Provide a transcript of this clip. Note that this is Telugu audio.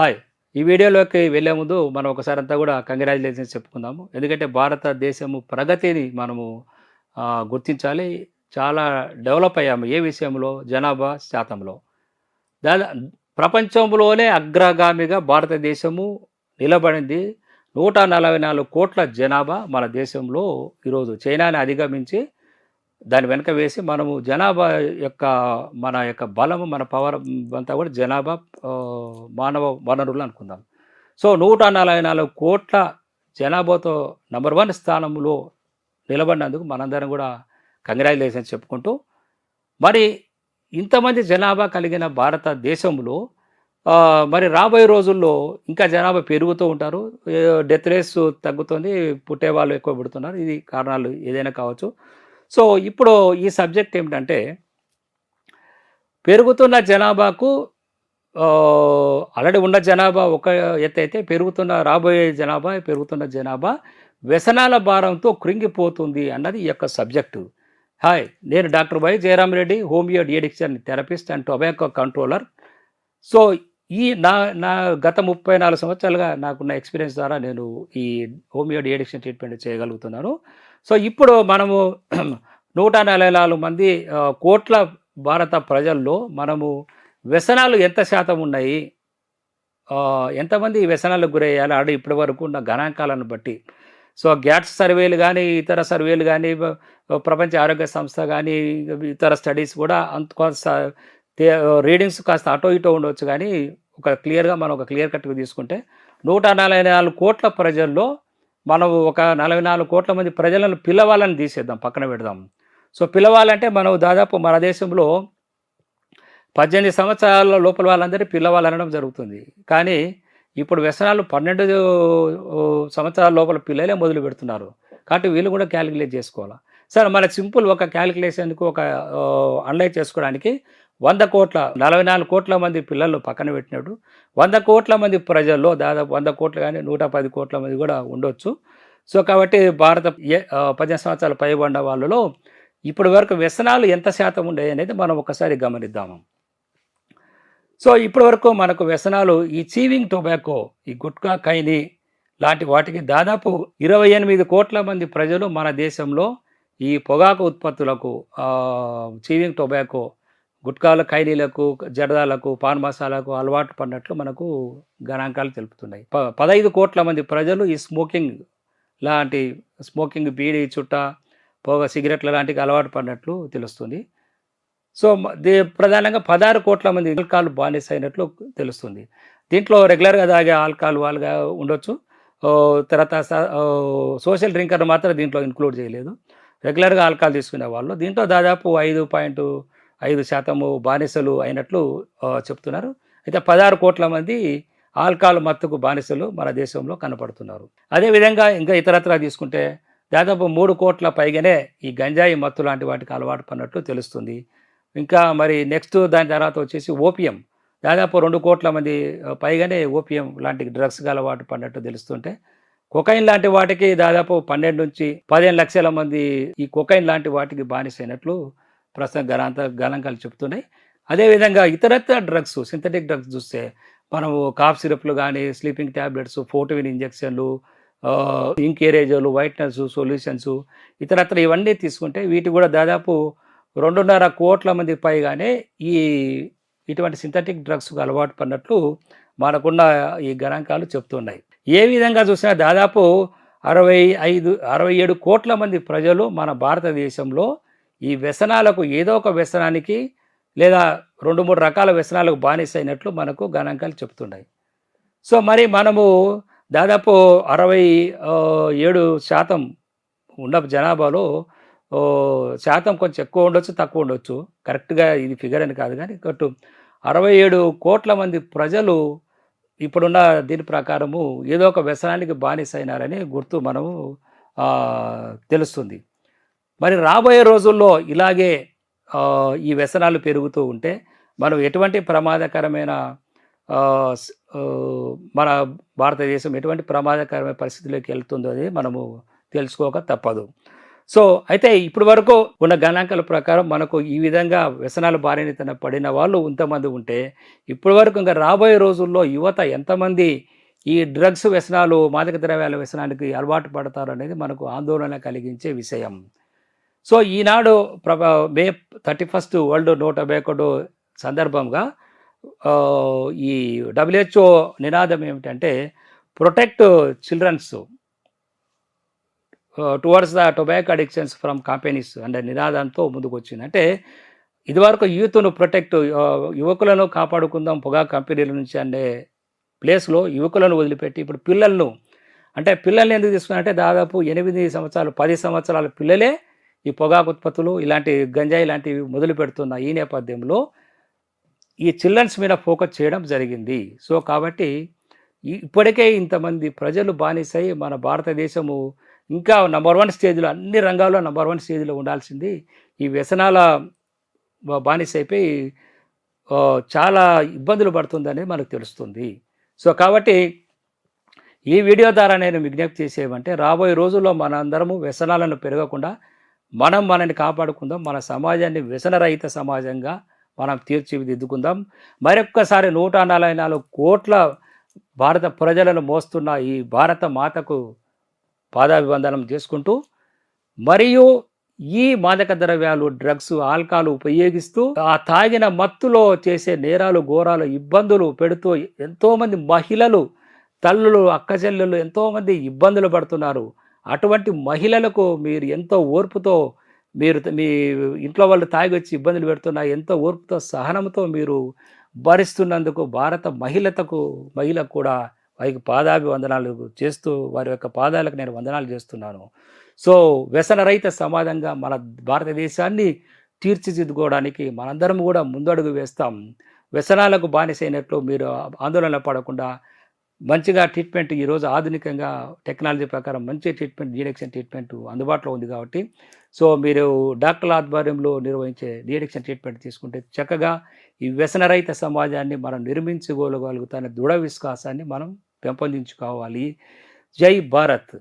హాయ్. ఈ వీడియోలోకి వెళ్ళే ముందు మనం ఒకసారి అంతా కూడా కంగ్రాచులేషన్స్ చెప్పుకుందాము. ఎందుకంటే భారతదేశము ప్రగతిని మనము గుర్తించాలి. చాలా డెవలప్ అయ్యాము ఏ విషయంలో? జనాభా శాతంలో. దా ప్రపంచంలోనే అగ్రగామిగా భారతదేశము నిలబడింది. నూట నలభై నాలుగు కోట్ల జనాభా మన దేశంలో ఈరోజు చైనాని అధిగమించి దాని వెనుక వేసి మనము జనాభా యొక్క మన యొక్క బలము మన పవర్ అంతా కూడా జనాభా మానవ వనరులు అనుకుందాం. సో నూట నలభై నాలుగు కోట్ల జనాభాతో నంబర్ వన్ స్థానంలో నిలబడినందుకు మనందరం కూడా కంగ్రాచులేషన్స్ చెప్పుకుంటూ మరి ఇంతమంది జనాభా కలిగిన భారతదేశంలో మరి రాబోయే రోజుల్లో ఇంకా జనాభా పెరుగుతూ ఉంటారు. డెత్ రేస్ తగ్గుతుంది పుట్టే వాళ్ళు ఎక్కువ పుడుతున్నారు. ఇది కారణాలు ఏదైనా కావచ్చు. సో ఇప్పుడు ఈ సబ్జెక్ట్ ఏమిటంటే పెరుగుతున్న జనాభాకు ఆల్రెడీ ఉన్న జనాభా ఒక ఎత్తు అయితే పెరుగుతున్న రాబోయే జనాభా పెరుగుతున్న జనాభా వ్యసనాల భారంతో కృంగిపోతుంది అన్నది ఈ యొక్క సబ్జెక్టు. హాయ్ నేను doctor Y Jayaram Reddy homeo deaddiction therapist and tobacco controller. So ఈ నా నా గత ముప్పై నాలుగు సంవత్సరాలుగా నాకున్న ఎక్స్పీరియన్స్ ద్వారా నేను ఈ హోమియో డిఎడిక్షన్ ట్రీట్మెంట్ చేయగలుగుతున్నాను. సో ఇప్పుడు మనము నూట నలభై నాలుగు మంది కోట్ల భారత ప్రజల్లో మనము వ్యసనాలు ఎంత శాతం ఉన్నాయి ఎంతమంది వ్యసనాలకు గురయ్యాలి ఆడ ఇప్పటి వరకు ఉన్న గణాంకాలను బట్టి. సో గ్యాట్స్ సర్వేలు కానీ ఇతర సర్వేలు కానీ ప్రపంచ ఆరోగ్య సంస్థ కానీ ఇతర స్టడీస్ కూడా అంత కొంత రీడింగ్స్ కాస్త అటో ఇటో ఉండవచ్చు కానీ ఒక క్లియర్గా మనం ఒక క్లియర్ కట్గా తీసుకుంటే నూట నలభై నాలుగు కోట్ల ప్రజల్లో మనం ఒక నలభై నాలుగు కోట్ల మంది ప్రజలను పిల్లవాళ్ళని తీసేద్దాం పక్కన పెడదాం. సో పిల్లవాళ్ళంటే మనం దాదాపు మన దేశంలో పద్దెనిమిది సంవత్సరాల లోపల వాళ్ళందరిని పిల్లవాళ్ళు అనడం జరుగుతుంది. కానీ ఇప్పుడు వ్యసనాలు పన్నెండు సంవత్సరాల లోపల పిల్లలే మొదలు పెడుతున్నారు. కాబట్టి వీళ్ళు కూడా క్యాలిక్యులేట్ చేసుకోవాలి? సరే మన సింపుల్ ఒక క్యాలిక్యులేషన్కు ఒక అనలైజ్ చేసుకోవడానికి వంద కోట్ల నలభై నాలుగు కోట్ల మంది పిల్లలు పక్కన పెట్టినట్టు వంద కోట్ల మంది ప్రజల్లో దాదాపు వంద కోట్లు కానీ నూట పది కోట్ల మంది కూడా ఉండొచ్చు. సో కాబట్టి భారత ఏ- పద్దెనిమిది సంవత్సరాల పైబడిన వాళ్ళలో ఇప్పటి వరకు వ్యసనాలు ఎంత శాతం ఉండేవి అనేది మనం ఒకసారి గమనిద్దాము. సో ఇప్పటి వరకు మనకు వ్యసనాలు ఈ చీవింగ్ టొబాకో ఈ గుట్కా కైని లాంటి వాటికి దాదాపు ఇరవై ఎనిమిది కోట్ల మంది ప్రజలు మన దేశంలో ఈ పొగాకు ఉత్పత్తులకు చీవింగ్ టొబాకో గుట్కాల ఖైలీలకు జడదాలకు పాన్ మసాలకు అలవాటు పడినట్లు మనకు గణాంకాలు తెలుపుతున్నాయి. ప పదహైదు కోట్ల మంది ప్రజలు ఈ స్మోకింగ్ లాంటి స్మోకింగ్ బీడీ చుట్ట పొగ సిగరెట్ల లాంటివి అలవాటు పడినట్లు తెలుస్తుంది. సో దే ప్రధానంగా పదహారు కోట్ల మంది ఆల్కహాల్ బానిస అయినట్లు తెలుస్తుంది. దీంట్లో రెగ్యులర్గా తాగే ఆల్కహాల్ వాళ్ళుగా ఉండొచ్చు. తర్వాత సోషల్ డ్రింకర్ మాత్రం దీంట్లో ఇంక్లూడ్ చేయలేదు. రెగ్యులర్గా ఆల్కహాల్ తీసుకునే వాళ్ళు. దీంట్లో దాదాపు ఐదు పాయింట్ ఐదు శాతము బానిసలు అయినట్లు చెప్తున్నారు. అయితే పదహారు కోట్ల మంది ఆల్కహాల్ మత్తుకు బానిసలు మన దేశంలో కనపడుతున్నారు. అదేవిధంగా ఇంకా ఇతరత్రా తీసుకుంటే దాదాపు మూడు కోట్ల పైగానే ఈ గంజాయి మత్తు లాంటి వాటికి అలవాటు పడినట్లు తెలుస్తుంది. ఇంకా మరి నెక్స్ట్ దాని తర్వాత వచ్చేసి ఓపియం. దాదాపు రెండు కోట్ల మంది పైగానే ఓపియం లాంటి డ్రగ్స్కి అలవాటు పడినట్టు తెలుస్తుంటే కొకైన్ లాంటి వాటికి దాదాపు పన్నెండు నుంచి పదిహేను లక్షల మంది ఈ కొకైన్ లాంటి వాటికి బానిసైనట్లు ప్రస్తుతం గణాంత గణాంకాలు చెప్తున్నాయి అదేవిధంగా ఇతరత్ర డ్రగ్స్ సింథటిక్ డ్రగ్స్ చూస్తే మనము కాఫ్ సిరప్లు కానీ స్లీపింగ్ ట్యాబ్లెట్స్ ఫోటోవిన్ ఇంజెక్షన్లు ఇంకేరేజర్లు వైట్నెస్ సొల్యూషన్స్ ఇతరత్ర ఇవన్నీ తీసుకుంటే వీటి కూడా దాదాపు రెండున్నర కోట్ల మంది పైగానే ఈ ఇటువంటి సింథటిక్ డ్రగ్స్కు అలవాటు పడినట్లు మనకున్న ఈ గణాంకాలు చెప్తున్నాయి. ఏ విధంగా చూసినా దాదాపు అరవై ఐదు అరవై ఏడు కోట్ల మంది ప్రజలు మన భారతదేశంలో ఈ వ్యసనాలకు ఏదో ఒక వ్యసనానికి లేదా రెండు మూడు రకాల వ్యసనాలకు బానిస అయినట్లు మనకు గణాంకాలు చెప్తున్నాయి. సో మరి మనము దాదాపు అరవై ఏడు శాతం ఉన్న జనాభాలో శాతం కొంచెం ఎక్కువ ఉండొచ్చు తక్కువ ఉండొచ్చు. కరెక్ట్గా ఇది ఫిగర్ అని కాదు కానీ కట్టు అరవై ఏడు కోట్ల మంది ప్రజలు ఇప్పుడున్న దీని ప్రకారము ఏదో ఒక వ్యసనానికి బానిస అయినారని గుర్తు మనము తెలుస్తుంది. మరి రాబోయే రోజుల్లో ఇలాగే ఈ వ్యసనాలు పెరుగుతూ ఉంటే మనం ఎటువంటి ప్రమాదకరమైన మన భారతదేశం ఎటువంటి ప్రమాదకరమైన పరిస్థితిలోకి వెళ్తుందో అది మనము తెలుసుకోక తప్పదు. సో అయితే ఇప్పటి వరకు ఉన్న గణాంకాల ప్రకారం మనకు ఈ విధంగా వ్యసనాల బారిన పడిన వాళ్ళు ఇంతమంది ఉంటే ఇప్పటి వరకు ఇంకా రాబోయే రోజుల్లో యువత ఎంతమంది ఈ డ్రగ్స్ వ్యసనాలు మాదక ద్రవ్యాల వ్యసనానికి అలవాటు పడతారు అనేది మనకు ఆందోళన కలిగించే విషయం. సో ఈనాడు ప్రభా May thirty first world no tobacco సందర్భంగా ఈ డబ్ల్యూహెచ్ఓ నినాదం ఏమిటంటే protect childrens towards the tobacco addictions from companies అనే నినాదంతో ముందుకు వచ్చింది అంటే ఇదివరకు యూత్ను ప్రొటెక్ట్ యువకులను కాపాడుకుందాం పొగా కంపెనీల నుంచి అనే ప్లేస్లో యువకులను వదిలిపెట్టి ఇప్పుడు పిల్లలను అంటే పిల్లల్ని ఎందుకు తీసుకున్నారంటే దాదాపు ఎనిమిది సంవత్సరాలు పది సంవత్సరాల పిల్లలే ఈ పొగాకు ఉత్పత్తులు ఇలాంటి గంజాయి లాంటివి మొదలు పెడుతున్న ఈ నేపథ్యంలో ఈ చిల్డ్రన్స్ మీద ఫోకస్ చేయడం జరిగింది. సో కాబట్టి ఇప్పటికే ఇంతమంది ప్రజలు బానిసై మన భారతదేశము ఇంకా నంబర్ వన్ స్టేజ్లో అన్ని రంగాల్లో నంబర్ వన్ స్టేజ్లో ఉండాల్సింది. ఈ వ్యసనాల బానిస అయిపోయి చాలా ఇబ్బందులు పడుతుందని మనకు తెలుస్తుంది. సో కాబట్టి ఈ వీడియో ద్వారా నేను విజ్ఞప్తి చేసేవంటే రాబోయే రోజుల్లో మనందరము వ్యసనాలను పెరగకుండా మనం మనని కాపాడుకుందాం. మన సమాజాన్ని వ్యసనరహిత సమాజంగా మనం తీర్చిదిద్దుకుందాం. మరొక్కసారి నూట నలభై నాలుగు కోట్ల భారత ప్రజలను మోస్తున్న ఈ భారత మాతకు పాదాభివందనం చేసుకుంటూ మరియు ఈ మాదక ద్రవ్యాలు డ్రగ్స్ ఆల్కహాల్ ఉపయోగిస్తూ ఆ తాగిన మత్తులో చేసే నేరాలు ఘోరాలు ఇబ్బందులు పెడుతూ ఎంతోమంది మహిళలు తల్లులు అక్కచెల్లెళ్ళు ఎంతోమంది ఇబ్బందులు పడుతున్నారు. అటువంటి మహిళలకు మీరు ఎంతో ఓర్పుతో మీరు మీ ఇంట్లో వాళ్ళు తాగి వచ్చి ఇబ్బందులు పెడుతున్నా ఎంతో ఓర్పుతో సహనంతో మీరు భరిస్తున్నందుకు భారత మహిళతకు మహిళకు కూడా వారికి పాదాభివందనాలు చేస్తూ వారి యొక్క పాదాలకు నేను వందనాలు చేస్తున్నాను. సో వ్యసనరహిత సమాజంగా మన భారతదేశాన్ని తీర్చిదిద్దుకోవడానికి మనందరం కూడా ముందడుగు వేస్తాం. వ్యసనాలకు బానిసైనట్లు మీరు ఆందోళన పడకుండా మంచిగా ట్రీట్మెంట్ ఈరోజు ఆధునికంగా టెక్నాలజీ ప్రకారం మంచి ట్రీట్మెంట్ డీడక్షన్ ట్రీట్మెంట్ అందుబాటులో ఉంది కాబట్టి. సో మీరు డాక్టర్ల ఆధ్వర్యంలో నిర్వహించే డీడక్షన్ ట్రీట్మెంట్ తీసుకుంటే చక్కగా ఈ వ్యసనరహిత సమాజాన్ని మనం నిర్మించుకోగలుగుతానే దృఢ విశ్వాసాన్ని మనం పెంపొందించుకోవాలి. జై భారత్!